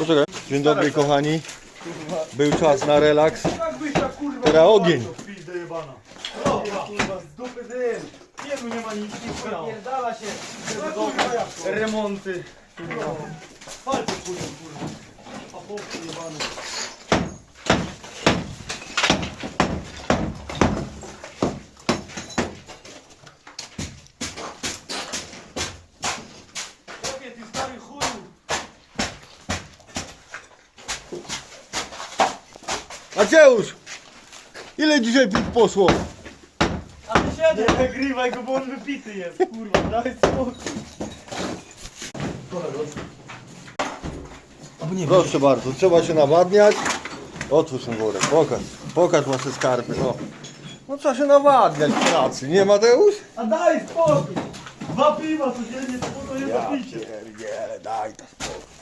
Poczekaj. Dzień dobry kochani. Był czas na relaks. Teraz ogień. Remonty. Palce kurwa, Maceusz! Ile dzisiaj pit poszło? A ty siedem. Nie nagrywaj go, bo on wypity jest, kurwa. Daj spokój. Proszę bardzo, trzeba się nawadniać. Otwórz ten worek, pokaż. Pokaż wasze skarby, no. No trzeba się nawadniać w pracy, nie Mateusz? A daj spokój. Dwa piwa codziennie, to po to jest Ja zapicie. pierdziele, daj to spokój.